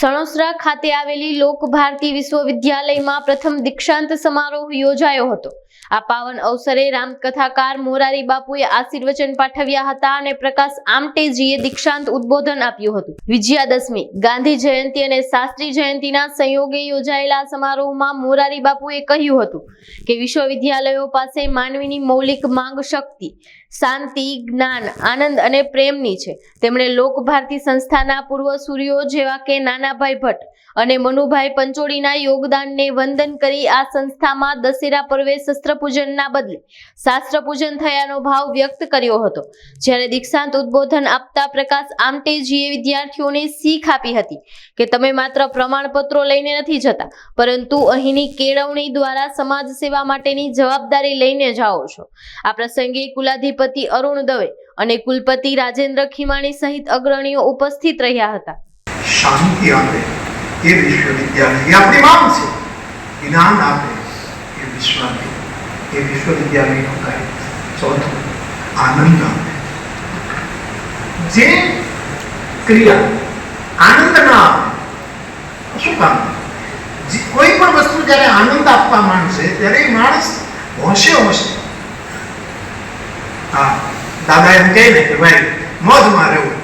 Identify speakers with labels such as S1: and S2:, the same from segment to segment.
S1: સણોસરા ખાતે આવેલી લોક ભારતી વિશ્વવિદ્યાલયમાં પ્રથમ દીક્ષાંત સમારોહ યોજાયો હતો. આ પાવન અવસરે રામકથાકાર મોરારી બાપુએ આશીર્વચન પાઠવ્યા હતા અને પ્રકાશ આમટેજીએ દીક્ષાંત ઉદ્બોધન આપ્યું હતું. વિજયાદશમી, ગાંધી જયંતિ અને શાસ્ત્રી જયંતિના સંયોગે યોજાયેલા સમારોહમાં મોરારી બાપુએ કહ્યું હતું કે વિશ્વવિદ્યાલયો પાસે માનવીની મૌલિક માંગ શક્તિ, શાંતિ, જ્ઞાન, આનંદ અને પ્રેમની છે. તેમણે લોક ભારતી સંસ્થાના પૂર્વ સૂર્યો જેવા કે નાનાભાઈ ભટ્ટ અને મનુભાઈ પંચોળીના યોગદાનને વંદન કરી આ સંસ્થામાં દશેરા પર્વે શસ્ત્ર પૂજનના બદલે શાસ્ત્ર પૂજન થયાનો ભાવ વ્યક્ત કર્યો હતો. જ્યારે દીક્ષાંત ઉદ્બોધન આપતા પ્રકાશ આમટેજીએ વિદ્યાર્થીઓને શીખ આપી હતી કે તમે માત્ર પ્રમાણપત્રો લઈને નથી જતા, પરંતુ અહીંની કેળવણી દ્વારા સમાજ સેવા માટેની જવાબદારી લઈને જાઓ છો. આ પ્રસંગે કુલાધિપતિ અરુણ દવે અને કુલપતિ રાજેન્દ્ર ખીમાણી સહિત અગ્રણીઓ ઉપસ્થિત રહ્યા હતા.
S2: શાંતિ આપે એ વિશ્વવિદ્યાલય. એ આપણી માંગ છે જ્ઞાન આપે એ વિશ્વાલય એ વિશ્વવિદ્યાલયનું કાર્ય. ચોથું, આનંદ આપે. જે ક્રિયા આનંદ ના આપે શું કામ? કોઈ પણ વસ્તુ જ્યારે આનંદ આપવા માંડશે ત્યારે માણસ હોશે હોશે. હા, દાદા એમ કહે ને કે, ભાઈ મોજમાં રહેવું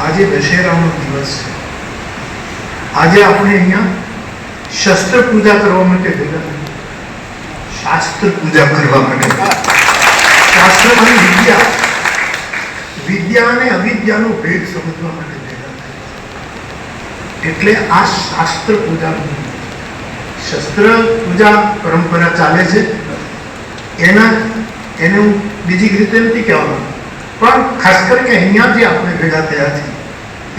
S2: આજે દશેરાનો દિવસ છે. આજે આપણે અહીંયા શસ્ત્ર પૂજા કરવા માટે ભેગા. શાસ્ત્ર પૂજા કરવા માટે શાસ્ત્રની વિદ્યા વિદ્યા અને અવિદ્યાનો ભેદ સમજવા માટે ભેગા. એટલે આ શાસ્ત્ર પૂજા શસ્ત્ર પૂજા પરંપરા ચાલે છે એના, એને હું બીજી રીતે નથી કહેવાનો પણ ખાસ કરીને અહીંયા જે આપણે ભેગા થયા છીએ,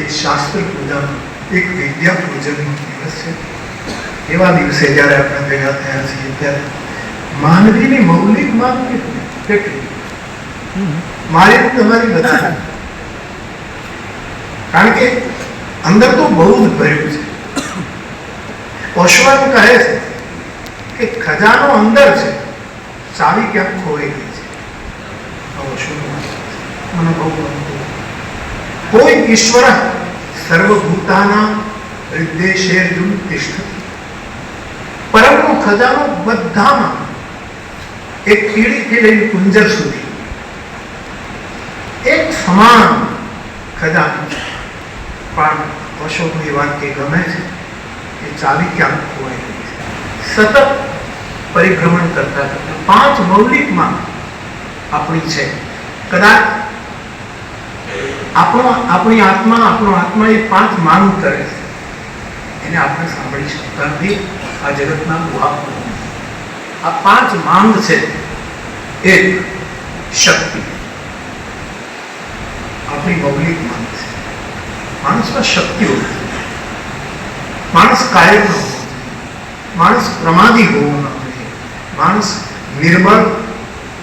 S2: એ શાસ્ત્ર પૂજાનો એક વિદ્યા પૂજનનો દિવસ છે. એવા દિવસે જ્યારે આપણે ભેગા થયા છીએ, ત્યારે માનવીની મૌલિક માંગ કેટલી? મારી તમારી બધા કારણ કે અંદર તો બહુ જ ભર્યું છે. ઓશવાન કહે છે કે ખજાનો અંદર છે. ચાવી ક્યાંક ખોવાઈ ગઈ છે. છે. મને બહુ કોઈ ઈશ્વર સર્વભૂતાના હૃદય તિષ્ઠતિ પરમનો ખજાનો બધામાં એક કીડીથી લઈને કુંજર સુધી એક સમાન ખજાનો પણ અશોકની કે ગમે છે કે ચાવી ક્યાંક ખોવાઈ ગઈ છે સતત પરિભ્રમણ કરતા કરતા પાંચ મૌલિકમાં આપણી છે કદાચ આપણો, આપણી આત્મા, આપણો આત્મા એ પાંચ માંગ કરે છે. એને આપણે સાંભળી શકતા નથી. આ જગતના ગુહા આ પાંચ માંગ છે. એક, શક્તિ. આપણી મૌલિક માંગ છે. માણસમાં શક્તિ હોય માણસ કાયમ ન માણસ પ્રમાદી હોવો ન જોઈએ. માણસ નિર્બળ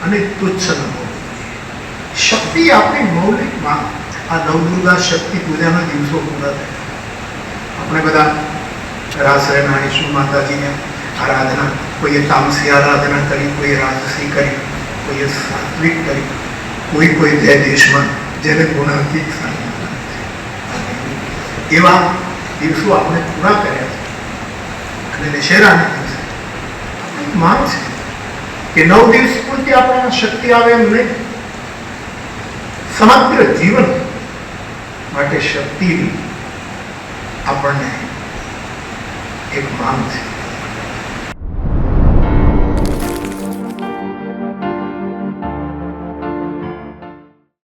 S2: અને તુચ્છ ન હોવો. શક્તિ આપણી મૌલિક માંગ આ નવદુર્ગા શક્તિ પૂજાના દિવસો પૂરા થયા. આપણે બધા રાસરે નાણીશું માતાજીને આરાધના, કોઈએ તામસી આરાધના કરી, કોઈએ રાજસી કરી, કોઈએ સાત્વિક કરી. કોઈ કોઈ જે દેશમાં જેને ગુણાતીત એવા દિવસો આપણે પૂરા કર્યા છે. અને દશેરાના દિવસે આપણી માંગ છે કે નવ દિવસ પૂરતી આપણામાં શક્તિ આવે એમ નહીં. સમગ્ર જીવન માટે શક્તિની આપણને એક માંગ છે.